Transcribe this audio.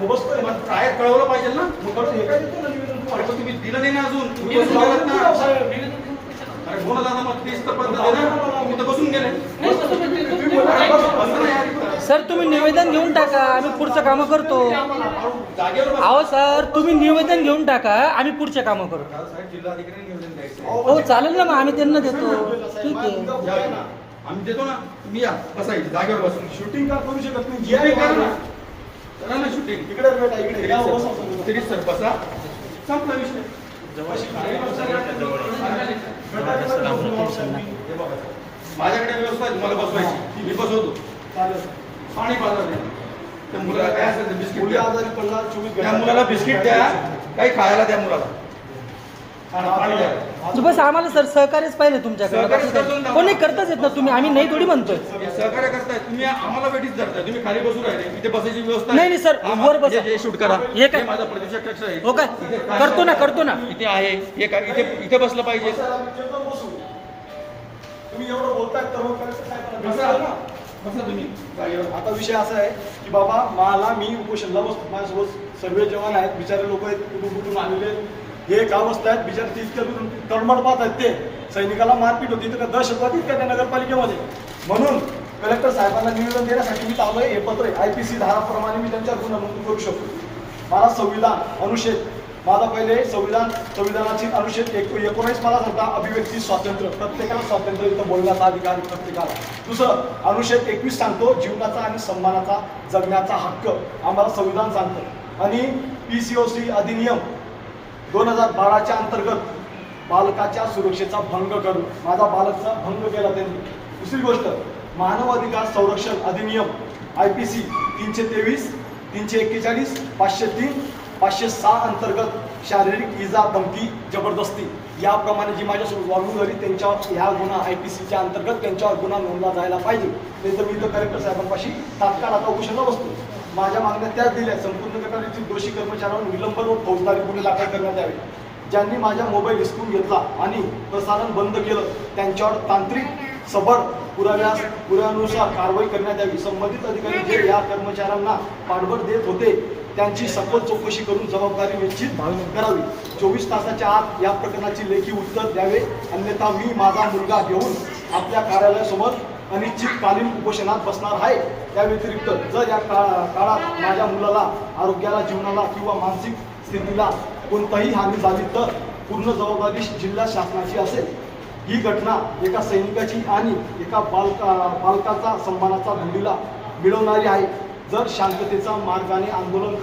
मग बसतोय मग काय कळवलं पाहिजे ना? मग कळून हे काय देतो ना निवेदन अरे तुम्हाला? पण तुम्ही दिलं नाही ना अजून. तुम्ही तुम्ही बसून गेलात ना. साहेब. अरे हो ना दादा मग तीस तर पद्धत आहे ना. तुम्ही तर बसून गेले. तुम्ही बोला, बसा, बसा. बसा. ना यार इथं. सर तुम्ही निवेदन घेऊन टाका. आम्ही पुढचं कामं करतो. अहो सर तुम्ही निवेदन घेऊन टाका. आम्ही पुढचे कामं करू. साहेब जिल्हाधिकारी निवेदन द्यायचं अहो, हो चालेल ना मग आम्ही त्यांना देतो. ठीक आहे. आम्ही देतो ना. तुम्ही या. बसायची जागेवर बसून. शूटिंग का करू शकत नाही शूटिंग करा ना या करा ना शूटिंग इकडे बेटा इकडे या. तरी संपला विषय हे. माझ्याकडे व्यवस्था आहे तुम्हाला बसवायची मी बसवतो. पाणी पाजा द्या त्या मुलाला काय असेल बिस्किट मुली आजारी पडला चोवीस त्या मुलाला बिस्किट द्या काही खायला द्या मुलाला बस आम्हाला सर सहकार्यच पाहिजे तुमच्याकडे. कोणी करताच येत ना तुम्ही आम्ही नाही थोडी म्हणतोय. सहकार्य करताय. तुम्ही आम्हाला भेटीच धरताय. तुम्ही खाली बसू राहिले. इथे बसायची व्यवस्था नाही, नाही, सर, वर बसा. हे- शूट करा. हे काय? माझा प्रतीक्षा कक्ष आहे. हो काय? करतो ना करतो ना. इथे आहे. हे काय? इथे इथे बसलं पाहिजे. तुम्ही एवढं बोलताय तर? बसा. तुम्ही. आता विषय असा आहे की बाबा मला मी उपोषणला बसतो. माझ्यासोबत सर्व जवान आहेत. बिचारे लोक आहेत कुठून कुठून आलेले आहेत. हे गावस्थ आहेत बिचार ते तळमळ पाहत आहेत ते. सैनिकाला मारपीट होती. तर का दहशतवादी आहेत का त्या नगरपालिकेमध्ये? म्हणून कलेक्टर साहेबांना निवेदन देण्यासाठी मी आलोय हे पत्र आय पी सी धाराप्रमाणे मी त्यांच्या गुन्हा नोंद करू शकतो. मला संविधान अनुच्छेद माझा पहिले संविधान संविधानाची अनुच्छेद एक एकोणीस मला सांगता अभिव्यक्ती स्वातंत्र्य. प्रत्येकाला स्वातंत्र्य इथं बोलण्याचा अधिकार प्रत्येकाला. दुसरं अनुच्छेद एकवीस सांगतो जीवनाचा आणि सन्मानाचा जगण्याचा हक्क. आम्हाला संविधान सांगतं. आणि पी सी ओ सी अधिनियम दोन हजार बाराच्या अंतर्गत बालकाच्या सुरक्षेचा भंग करून माझा बालकचा भंग केला त्यांनी. दुसरी गोष्ट मानवाधिकार संरक्षण अधिनियम आय पी सी तीनशे तेवीस तीनशे एक्केचाळीस पाचशे तीन पाचशे सहा अंतर्गत शारीरिक इजा धमकी जबरदस्ती याप्रमाणे जी माझ्यासोबत वागणूक झाली त्यांच्यावर ह्या गुन्हा आय पी सीच्या अंतर्गत त्यांच्यावर गुन्हा नोंदला जायला पाहिजे. नाही तर मी तर कलेक्टर साहेबांपाशी तात्काळ आता उपोषणाला बसतो. माझ्या मागण्या त्याच दिल्या. संपूर्ण गटारीतील दोषी कर्मचाऱ्यांवर विलंबन व फौजदारी गुन्हे दाखल करण्यात यावे. ज्यांनी माझ्या मोबाईल हिसकून घेतला आणि प्रसारण बंद केलं त्यांच्यावर तांत्रिक सबर पुराव्यास पुराव्यानुसार कारवाई करण्यात यावी. संबंधित अधिकारी जे या कर्मचाऱ्यांना पाठबळ देत होते त्यांची सखोल चौकशी करून जबाबदारी निश्चित करावी. चोवीस तासाच्या आत या प्रकरणाची लेखी उत्तर द्यावे. अन्यथा मी माझा मुलगा घेऊन आपल्या कार्यालयासमोर अनिश्चितकालीन उपोषणात बसणार आहे त्या व्यतिरिक्त जर या काळा काळात माझ्या मुलाला आरोग्याला जीवनाला किंवा मानसिक स्थितीला कोणताही हानी झाली तर पूर्ण जबाबदारी जिल्हा शासनाची असेल. ही घटना एका सैनिकाची आणि एका बालका बालकाचा सन्मानाचा धुडीला मिळवणारी आहे. जर शांततेचा मार्गाने आंदोलन